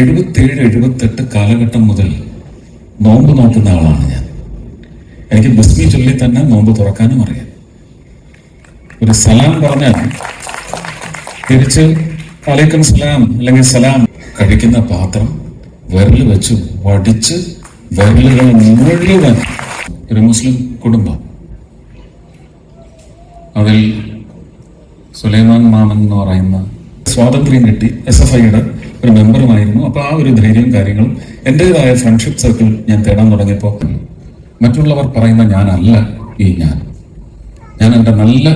എഴുപത്തേഴ് എഴുപത്തെട്ട് കാലഘട്ടം മുതൽ നോമ്പ് നോക്കുന്ന ആളാണ് ഞാൻ. എനിക്ക് ബസ്മി ചൊല്ലി തന്നെ നോമ്പ് തുറക്കാനും അറിയാം. ഒരു സലാം പറഞ്ഞാൽ തിരിച്ച് വലൈക്കും സലാം അല്ലെങ്കിൽ സലാം കഴിക്കുന്ന പാത്രം വിരൽ വെച്ച് വടിച്ച് വിരലുകൾ മുഴുവൻ ഒരു മുസ്ലിം കുടുംബം. അതിൽ സുലൈമാൻ മാമൻ എന്ന് പറയുന്ന സ്വാതന്ത്ര്യം കിട്ടി എസ് എഫ് ഐയുടെ ഒരു മെമ്പറുമായിരുന്നു അപ്പൊ ആ ഒരു ധൈര്യവും കാര്യങ്ങളും എന്റെതായ ഫ്രണ്ട്ഷിപ്പ് സർക്കിൾ ഞാൻ തേടാൻ തുടങ്ങിയപ്പോൾ മറ്റുള്ളവർ പറയുന്ന ഞാനല്ല ഈ ഞാൻ. ഞാൻ എന്റെ നല്ല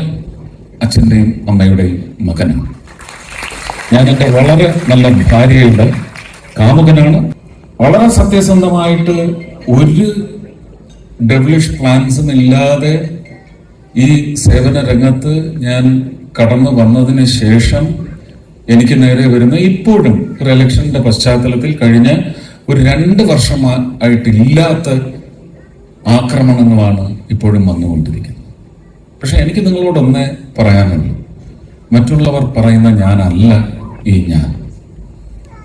അച്ഛന്റെയും അമ്മയുടെയും മകനാണ്. ഞാൻ എന്റെ വളരെ നല്ല ഭാര്യയുടെ കാമുകനാണ്. വളരെ സത്യസന്ധമായിട്ട് ഒരു ഡെവലിഷ് പ്ലാൻസും ഇല്ലാതെ ഈ സേവന രംഗത്ത് ഞാൻ കടന്നു വന്നതിന് ശേഷം എനിക്ക് നേരെ വരുന്ന ഇപ്പോഴും ഇലക്ഷന്റെ പശ്ചാത്തലത്തിൽ കഴിഞ്ഞ ഒരു രണ്ട് വർഷമായിട്ടില്ലാത്ത ആക്രമണങ്ങളാണ് ഇപ്പോഴും വന്നുകൊണ്ടിരിക്കുന്നത്. പക്ഷെ എനിക്ക് നിങ്ങളോടൊന്നേ പറയാനുള്ളൂ. മറ്റുള്ളവർ പറയുന്ന ഞാനല്ല ഈ ഞാൻ.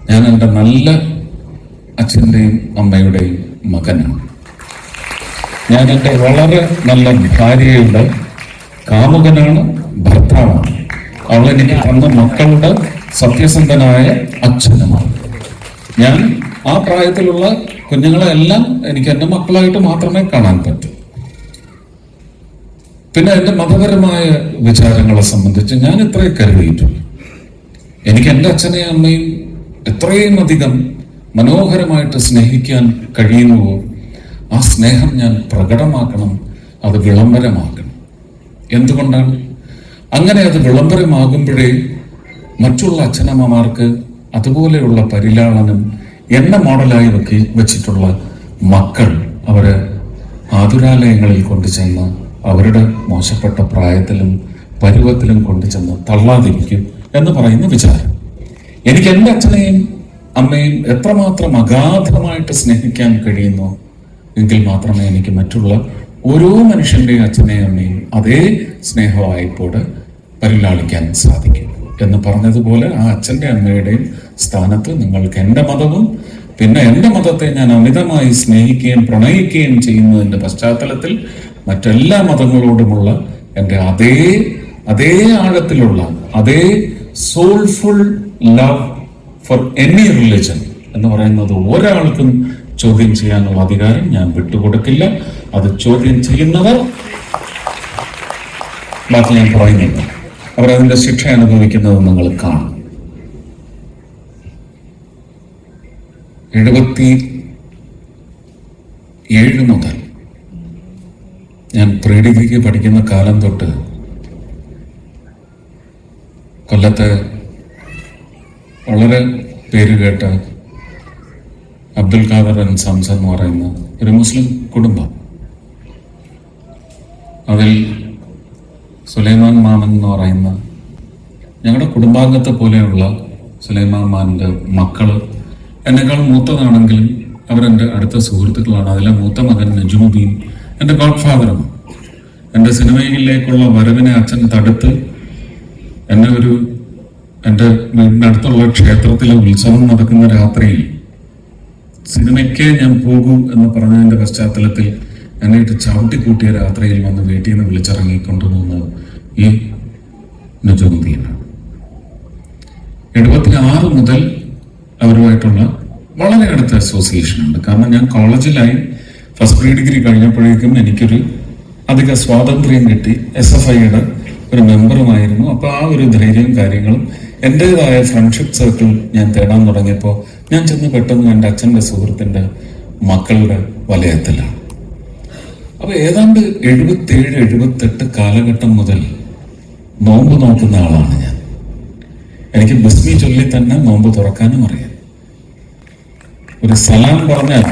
ഞാൻ എന്റെ നല്ല അച്ഛന്റെയും അമ്മയുടെയും മകനാണ്. ഞാൻ എന്റെ വളരെ നല്ല ഭാര്യയുടെ കാമുകനാണ് ഭർത്താവാണ്. അവളെനിക്ക് തന്ന മക്കളുടെ സത്യസന്ധനായ അച്ഛനുമാണ് ഞാൻ ആ പ്രായത്തിലുള്ള കുഞ്ഞുങ്ങളെല്ലാം എനിക്ക് എന്റെ മക്കളായിട്ട് മാത്രമേ കാണാൻ പറ്റൂ. പിന്നെ എന്റെ മതപരമായ വിചാരങ്ങളെ സംബന്ധിച്ച് ഞാൻ ഇത്രയും കരുതിയിട്ടുള്ളൂ എനിക്ക് എന്റെ അച്ഛനെയും അമ്മയും എത്രയും അധികം മനോഹരമായിട്ട് സ്നേഹിക്കാൻ കഴിയുന്നുവോ ആ സ്നേഹം ഞാൻ പ്രകടമാക്കണം അത് വിളംബരമാക്കണം. എന്തുകൊണ്ടാണ്? അങ്ങനെ അത് വിളംബരമാകുമ്പോഴേ മറ്റുള്ള അച്ഛനമ്മമാർക്ക് അതുപോലെയുള്ള പരിലാളനം എന്ന മോഡലായി വെക്കി വെച്ചിട്ടുള്ള മക്കൾ അവരെ ആതുരാലയങ്ങളിൽ കൊണ്ടുചെന്ന് അവരുടെ മോശപ്പെട്ട പ്രായത്തിലും പരുവത്തിലും കൊണ്ടുചെന്ന് തള്ളാതിരിക്കും എന്ന് പറയുന്ന വിചാരം. എനിക്ക് എന്റെ അച്ഛനെയും അമ്മയും എത്രമാത്രം അഗാധമായിട്ട് സ്നേഹിക്കാൻ കഴിയുന്നു എങ്കിൽ മാത്രമേ എനിക്ക് മറ്റുള്ള ഓരോ മനുഷ്യന്റെയും അച്ഛനെയും അമ്മയും അതേ സ്നേഹമായിപ്പോട് പരിലാളിക്കാൻ സാധിക്കും. എന്ന് പറഞ്ഞതുപോലെ ആ അച്ഛന്റെ അമ്മയുടെയും സ്ഥാനത്ത് നിങ്ങൾക്ക് എന്റെ മതവും പിന്നെ എന്റെ മതത്തെ ഞാൻ അമിതമായി സ്നേഹിക്കുകയും പ്രണയിക്കുകയും ചെയ്യുന്നതിന്റെ പശ്ചാത്തലത്തിൽ മറ്റെല്ലാ മതങ്ങളോടുമുള്ള എന്റെ അതേ അതേ ആഴത്തിലുള്ള അതേ soulful love for any religion എന്ന് പറയുന്നത് ഒരാൾക്കും ചോദ്യം ചെയ്യാനുള്ള അധികാരം ഞാൻ വിട്ടുകൊടുക്കില്ല. അത് ചോദ്യം ചെയ്യുന്നവർ ബാക്കി ഞാൻ പറയുന്നില്ല. അവരതിന്റെ ശിക്ഷ അനുഭവിക്കുന്നത് നിങ്ങൾ കാണും. എഴുപത്തി ഏഴ് മുതൽ ഞാൻ പ്രീ ഡിഗ്രിക്ക് പഠിക്കുന്ന കാലം തൊട്ട് കൊല്ലത്തെ വളരെ പേരുകേട്ട അബ്ദുൽ ഖാദർ അൻ സംസ് എന്ന് പറയുന്ന ഒരു മുസ്ലിം കുടുംബം. അതിൽ സുലൈമാൻ മാമൻ എന്ന് പറയുന്ന ഞങ്ങളുടെ കുടുംബാംഗത്തെ പോലെയുള്ള സുലൈമാൻ മാമന്റെ മക്കൾ എന്നെക്കാൾ മൂത്തതാണെങ്കിലും അവരെന്റെ അടുത്ത സുഹൃത്തുക്കളാണ്. അതിലെ മൂത്ത മകൻ നജുമുദ്ദീൻ എന്റെ ഗോഡ് ഫാദറാണ് എന്റെ സിനിമയിലേക്കുള്ള വരവിനെ അച്ഛൻ തടുത്ത് എന്നെ ഒരു എന്റെ വീടിനടുത്തുള്ള ക്ഷേത്രത്തിലെ ഉത്സവം നടക്കുന്ന രാത്രിയിൽ സിനിമയ്ക്ക് ഞാൻ പോകൂ എന്ന് പറഞ്ഞതിന്റെ പശ്ചാത്തലത്തിൽ എന്നെ ഇട്ട് ചവിട്ടിക്കൂട്ടിയ രാത്രിയിൽ വന്ന് വീട്ടിൽ നിന്ന് വിളിച്ചിറങ്ങിക്കൊണ്ടു കൊണ്ടുവന്നത് ഈ നജുദ്ദീനാണ് എഴുപത്തി ആറ് മുതൽ അവരുമായിട്ടുള്ള വളരെ അടുത്ത അസോസിയേഷൻ ഉണ്ട്. കാരണം ഞാൻ കോളേജിലായി ഫസ്റ്റ് പ്രീ ഡിഗ്രി കഴിഞ്ഞപ്പോഴേക്കും എനിക്കൊരു അധിക സ്വാതന്ത്ര്യം കിട്ടി. എസ് എഫ് ഐയുടെ ഒരു മെമ്പറുമായിരുന്നു. അപ്പോൾ ആ ഒരു ധൈര്യവും കാര്യങ്ങളും എന്റെതായ ഫ്രണ്ട്ഷിപ്പ് സർക്കിൾ ഞാൻ തേടാൻ തുടങ്ങിയപ്പോൾ ഞാൻ ചെന്ന് പെട്ടെന്ന് എന്റെ അച്ഛന്റെ സുഹൃത്തിന്റെ മക്കളുടെ വലയത്തിലാണ്. അപ്പൊ ഏതാണ്ട് എഴുപത്തേഴ് എഴുപത്തെട്ട് കാലഘട്ടം മുതൽ നോമ്പ് നോക്കുന്ന ആളാണ് ഞാൻ. എനിക്ക് ബസ്മി ചൊല്ലി തന്നെ നോമ്പ് തുറക്കാനും അറിയാം. ഒരു സലാം പറഞ്ഞാൽ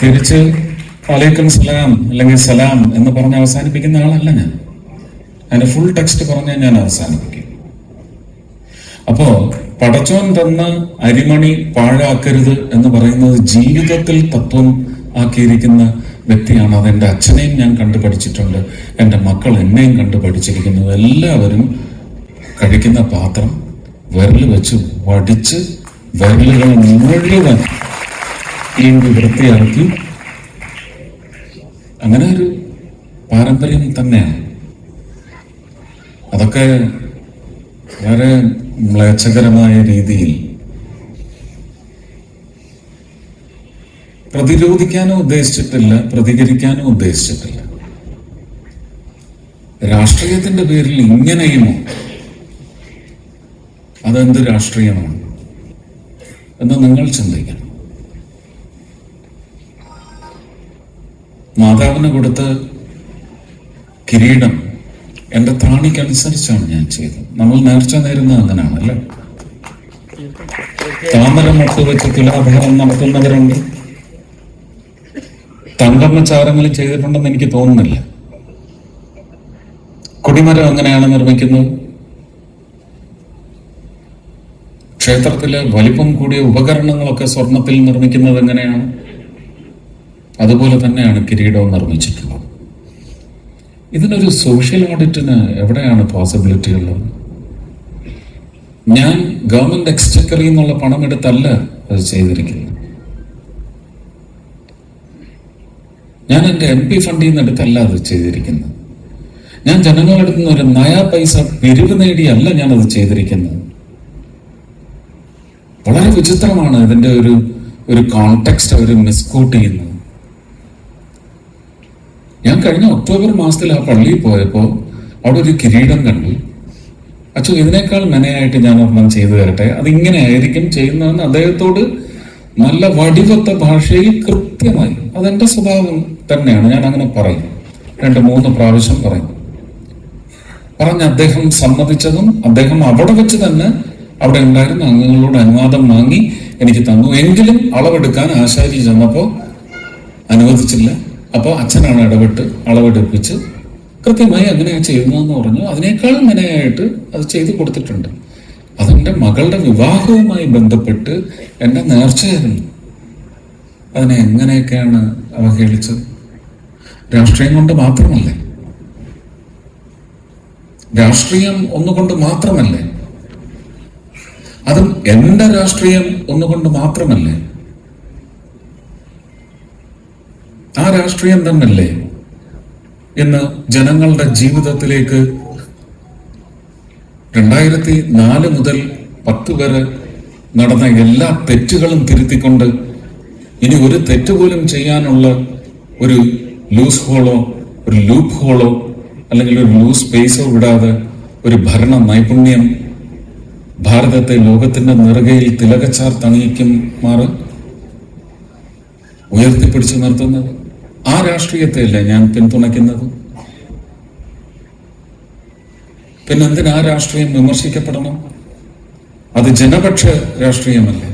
തിരിച്ച് വലൈക്കും സലാം അല്ലെങ്കിൽ സലാം എന്ന് പറഞ്ഞ് അവസാനിപ്പിക്കുന്ന ആളല്ല ഞാൻ. അതിന്റെ ഫുൾ ടെക്സ്റ്റ് പറഞ്ഞാൽ ഞാൻ അവസാനിപ്പിക്കും. അപ്പോ പടച്ചോൻ തന്ന അരിമണി പാഴാക്കരുത് എന്ന് പറയുന്നത് ജീവിതത്തിൽ തത്വം ആക്കിയിരിക്കുന്ന വ്യക്തിയാണ് അത് എന്റെ അച്ഛനെയും ഞാൻ കണ്ടു പഠിച്ചിട്ടുണ്ട്. എന്റെ മക്കൾ എന്നെയും കണ്ടു പഠിച്ചിരിക്കുന്നു എല്ലാവരും കഴിക്കുന്ന പാത്രം വിരൽ വെച്ച് വടിച്ച് വിരലുകൾ മുഴുവൻ ഈ വൃത്തിയാക്കി. അങ്ങനെ ഒരു പാരമ്പര്യം തന്നെയാണ്. അതൊക്കെ വളരെ മ്ലേച്ഛകരമായ രീതിയിൽ പ്രതിരോധിക്കാനും ഉദ്ദേശിച്ചിട്ടില്ല പ്രതികരിക്കാനും ഉദ്ദേശിച്ചിട്ടില്ല. രാഷ്ട്രീയത്തിന്റെ പേരിൽ ഇങ്ങനെയുമോ അതെന്ത് രാഷ്ട്രീയമാണ് എന്ന് നിങ്ങൾ ചിന്തിക്കണം. മാതാവിന് കൊടുത്ത കിരീടം എന്റെ താണിക്കനുസരിച്ചാണ് ഞാൻ ചെയ്തത്. നമ്മൾ നേർച്ച നേരുന്നത് അങ്ങനെയാണല്ലേ? താമര മുട്ട് വെച്ച് തുലാഭാരം നടത്തുന്നവരുണ്ട്. തങ്കമ്മ ചാരങ്ങളും ചെയ്തിട്ടുണ്ടെന്ന് എനിക്ക് തോന്നുന്നില്ല. കൊടിമരം എങ്ങനെയാണ് നിർമ്മിക്കുന്നത്? ക്ഷേത്രത്തിലെ വലിപ്പം കൂടിയ ഉപകരണങ്ങളൊക്കെ സ്വർണത്തിൽ നിർമ്മിക്കുന്നത് എങ്ങനെയാണ്? അതുപോലെ തന്നെയാണ് കിരീടവും നിർമ്മിച്ചിട്ടുള്ളത്. ഇതിനൊരു സോഷ്യൽ ഓഡിറ്റിന് എവിടെയാണ് പോസിബിലിറ്റി ഉള്ളത്? ഞാൻ ഗവൺമെന്റ് എക്സ്ചക്കറിൽ നിന്നുള്ള പണം എടുത്തല്ല അത് ചെയ്തിരിക്കുന്നത്. ഞാൻ എന്റെ എം പി ഫണ്ടിൽ നിന്ന് എടുത്തല്ല അത് ചെയ്തിരിക്കുന്നത്. ഞാൻ ജനങ്ങളുടെ നിന്ന് ഒരു നയാ പൈസ പിരിവ് നേടിയല്ല ഞാൻ അത് ചെയ്തിരിക്കുന്നത്. വളരെ വിചിത്രമാണ് ഇതിന്റെ ഒരു ഒരു കോണ്ടെക്സ്റ്റ് അവർ മിസ്കൂട്ട് ചെയ്യുന്നത്. ഞാൻ കഴിഞ്ഞ ഒക്ടോബർ മാസത്തിൽ ആ പള്ളിയിൽ പോയപ്പോൾ അവിടെ ഒരു കിരീടം കണ്ടു. അച്ഛൻ ഇതിനേക്കാൾ മെനയായിട്ട് ഞാൻ ഒരെണ്ണം ചെയ്തു തരട്ടെ? അതിങ്ങനെ ആയിരിക്കും ചെയ്യുന്നതെന്ന് അദ്ദേഹത്തോട് നല്ല വടിവത്ത ഭാഷയിൽ കൃത്യമായി അതെന്റെ സ്വഭാവം തന്നെയാണ്. ഞാൻ അങ്ങനെ പറയും. രണ്ട് മൂന്ന് പ്രാവശ്യം പറയും. പറഞ്ഞ അദ്ദേഹം സമ്മതിച്ചതും അദ്ദേഹം അവിടെ വെച്ച് തന്നെ അവിടെ ഉണ്ടായിരുന്ന അംഗങ്ങളോട് അനുവാദം വാങ്ങി എനിക്ക് തന്നു. എങ്കിലും അളവെടുക്കാൻ ആശാരി ചെന്നപ്പോ അനുവദിച്ചില്ല. അപ്പോൾ അച്ഛനാണ് ഇടപെട്ട് അളവെടുപ്പിച്ച് കൃത്യമായി അങ്ങനെ ചെയ്യുന്നതെന്ന് പറഞ്ഞു. അതിനേക്കാൾ മെനയായിട്ട് അത് ചെയ്തു കൊടുത്തിട്ടുണ്ട്. അതെന്റെ മകളുടെ വിവാഹവുമായി ബന്ധപ്പെട്ട് എന്റെ നേർച്ചയായിരുന്നു അതിനെ എങ്ങനെയൊക്കെയാണ് അവഹേളിച്ചത്? രാഷ്ട്രീയം കൊണ്ട് മാത്രമല്ലേ? രാഷ്ട്രീയം ഒന്നുകൊണ്ട് മാത്രമല്ലേ? അതും എന്റെ രാഷ്ട്രീയം ഒന്നുകൊണ്ട് മാത്രമല്ലേ? ആ രാഷ്ട്രീയം തന്നല്ലേ ഇന്ന് ജനങ്ങളുടെ ജീവിതത്തിലേക്ക് രണ്ടായിരത്തി നാല് മുതൽ പത്ത് വരെ നടന്ന എല്ലാ തെറ്റുകളും തിരുത്തിക്കൊണ്ട് ഇനി ഒരു തെറ്റ് പോലും ചെയ്യാനുള്ള ഒരു ലൂസ് ഹോളോ ഒരു ലൂപ്പ് ഹോളോ അല്ലെങ്കിൽ ഒരു ലൂസ് സ്പേസോ വിടാതെ ഒരു ഭരണ നൈപുണ്യം ഭാരതത്തെ ലോകത്തിന്റെ നെറുകയിൽ തിലകച്ചാർ തണിയിക്കും മാറ് ഉയർത്തിപ്പിടിച്ചു നിർത്തുന്നത്. ആ രാഷ്ട്രീയത്തെയല്ല ഞാൻ പിന്തുണയ്ക്കുന്നത്? പിന്നെന്തിനാ രാഷ്ട്രീയം വിമർശിക്കപ്പെടണം? അത് ജനപക്ഷ രാഷ്ട്രീയമല്ലേ.